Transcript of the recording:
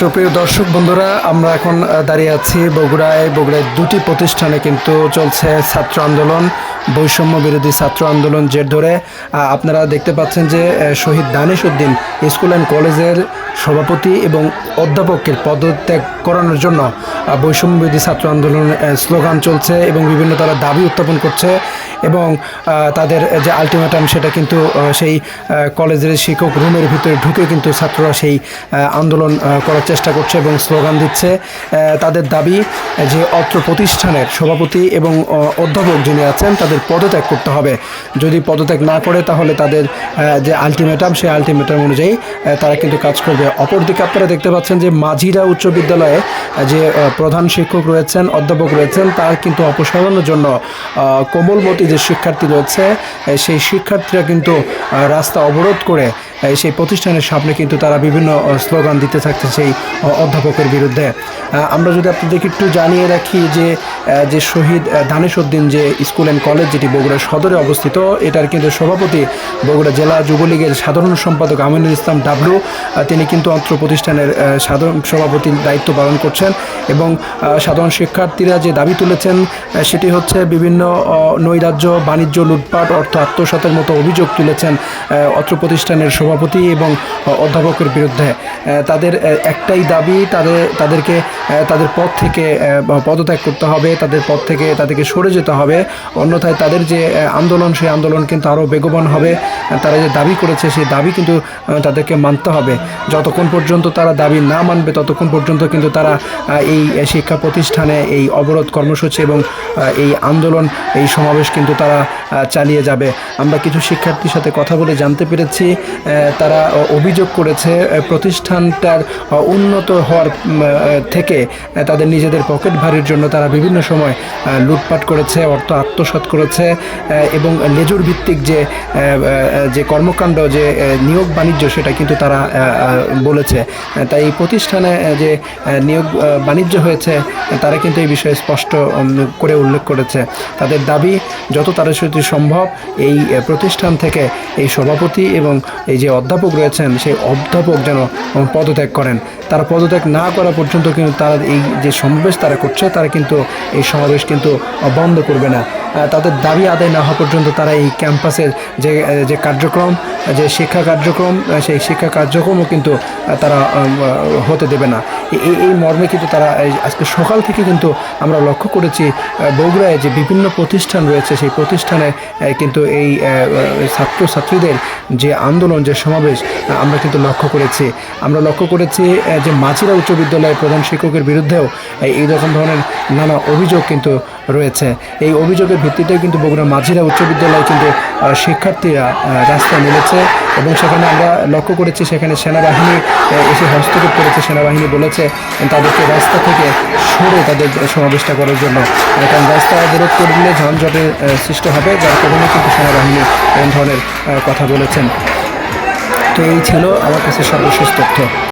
সুপ্রিয় দর্শক বন্ধুরা, আমরা এখন দাঁড়িয়ে আছি বগুড়ায়। বগুড়ায় দুটি প্রতিষ্ঠানে কিন্তু চলছে ছাত্র আন্দোলন, বৈষম্য বিরোধী ছাত্র আন্দোলন জের ধরে। আপনারা দেখতে পাচ্ছেন যে শহীদ দানিশ উদ্দিন স্কুল অ্যান্ড কলেজের সভাপতি এবং অধ্যাপকের পদত্যাগ করানোর জন্য বৈষম্যবিধি ছাত্র আন্দোলনের স্লোগান চলছে এবং বিভিন্ন তারা দাবি উত্থাপন করছে এবং তাদের যে আলটিমেটাম সেটা কিন্তু সেই কলেজের শিক্ষক রুমের ভিতরে ঢুকে কিন্তু ছাত্ররা সেই আন্দোলন করার চেষ্টা করছে এবং স্লোগান দিচ্ছে। তাদের দাবি যে অত্র প্রতিষ্ঠানের সভাপতি এবং অধ্যাপক যিনি আছেন তাদের পদত্যাগ করতে হবে। যদি পদত্যাগ না করে তাহলে তাদের যে আলটিমেটাম সেই আলটিমেটাম অনুযায়ী তারা কিন্তু কাজ করবে। অপরদিকে আপনারা দেখতে পাচ্ছেন যে মাঝিরা উচ্চ বিদ্যালয়ে, যে প্রধান শিক্ষক রয়েছেন, অধ্যাপক রয়েছেন, তার কিন্তু অপসারণের জন্য কোমলমতি যে শিক্ষার্থী রয়েছে সেই শিক্ষার্থীরা কিন্তু রাস্তা অবরোধ করে সেই প্রতিষ্ঠানের সামনে কিন্তু তারা বিভিন্ন স্লোগান দিতে থাকছে সেই অধ্যাপকের বিরুদ্ধে। আমরা যদি আপনাদেরকে একটু জানিয়ে রাখি যে যে শহীদ আহ, দানেশউদ্দিন যে স্কুল অ্যান্ড কলেজ যেটি বগুড়া সদরে অবস্থিত এটার কিন্তু সভাপতি বগুড়া জেলা যুবলীগের সাধারণ সম্পাদক আমিনুল ইসলাম ডাবলু তিনি কিন্তু অন্ত্র প্রতিষ্ঠানের সাধারণ সভাপতির দায়িত্ব পালন করছেন এবং সাধারণ শিক্ষার্থীরা যে দাবি তুলেছেন সেটি হচ্ছে বিভিন্ন নৈরাজ্য বাণিজ্য লুটপাট অর্থ আত্মসাতের মতো অভিযোগ তুলেছেন অত্র প্রতিষ্ঠানের সভাপতি এবং অধ্যাপকের বিরুদ্ধে তাদের একটাই দাবি তাদের, তাদেরকে তাদের পদ থেকে পদত্যাগ করতে হবে, তাদের পদ থেকে তাদেরকে সরে যেতে হবে। অন্যথায় তাদের যে আন্দোলন, সেই আন্দোলন কিন্তু আরও বেগবান হবে। তারা যে দাবি করেছে, সেই দাবি কিন্তু তাদেরকে মানতে হবে। যতক্ষণ পর্যন্ত তারা দাবি না মানবে, ততক্ষণ পর্যন্ত কিন্তু তারা এই শিক্ষা প্রতিষ্ঠানে এই অবরোধ কর্মসূচি এবং এই আন্দোলন, এই সমাবেশ কিন্তু তারা চালিয়ে যাবে। আমরা কিছু শিক্ষার্থীর সাথে কথা বলে জানতে পেরেছি। তারা অভিযোগ করেছে প্রতিষ্ঠানটার উন্নত হওয়ার থেকে তাদের নিজেদের পকেট ভারির জন্য তারা বিভিন্ন সময় লুটপাট করেছে, অর্থ আত্মসাৎ করেছে এবং লেজুর ভিত্তিক যে যে কর্মকাণ্ড, যে নিয়োগ বাণিজ্য, সেটা কিন্তু তারা বলেছে। তাই এই প্রতিষ্ঠানে যে নিয়োগ বাণিজ্য হয়েছে তারা কিন্তু এই বিষয়ে স্পষ্ট করে উল্লেখ করেছে। তাদের দাবি, যত তাড়াতাড়ি সম্ভব, এই প্রতিষ্ঠান থেকে এই সভাপতি এবং এই যে অধ্যাপক রয়েছেন, সেই অধ্যাপক যেন পদত্যাগ করেন। তারা পদত্যাগ না করা পর্যন্ত কিন্তু তারা এই যে সমাবেশ তারা করছে, তারা কিন্তু এই সমাবেশ কিন্তু বন্ধ করবে না। তাদের দাবি আদায় না হওয়া পর্যন্ত তারা এই ক্যাম্পাসের যে যে কার্যক্রম, যে শিক্ষা কার্যক্রম সেই শিক্ষা কার্যক্রমও কিন্তু তারা হতে দেবে না। এই এই মর্মে কিন্তু তারা আজকে সকাল থেকে কিন্তু আমরা লক্ষ্য করেছি বগুড়ায় যে বিভিন্ন প্রতিষ্ঠান রয়েছে, সেই প্রতিষ্ঠানে কিন্তু এই ছাত্রছাত্রীদের যে আন্দোলন, যে সমাবেশ আমরা কিন্তু লক্ষ্য করেছি। আমরা লক্ষ্য করেছি যে মাঝিরা উচ্চ বিদ্যালয়ের প্রধান শিক্ষকের বিরুদ্ধেও এই রকম ধরনের নানা অভিযোগ কিন্তু রয়েছে। এই অভিযোগের ভিত্তিতে কিন্তু বগুড়া মাঝিরা উচ্চ বিদ্যালয়ে কিন্তু শিক্ষার্থীরা রাস্তায় নেমেছে এবং সেখানে আমরা লক্ষ্য করেছি, সেখানে সেনাবাহিনী এসে হস্তক্ষেপ করেছে। সেনাবাহিনী বলেছে, তাদেরকে রাস্তা থেকে সরে তাদের সমাবেশটা করার জন্য। কারণ রাস্তা অবরোধ করলে যানজটের সৃষ্টি হবে, যার কারণে কিন্তু সেনাবাহিনী এরকম ধরনের কথা বলেছেন। তো এই ছিল আমার কাছে সর্বশেষ তথ্য।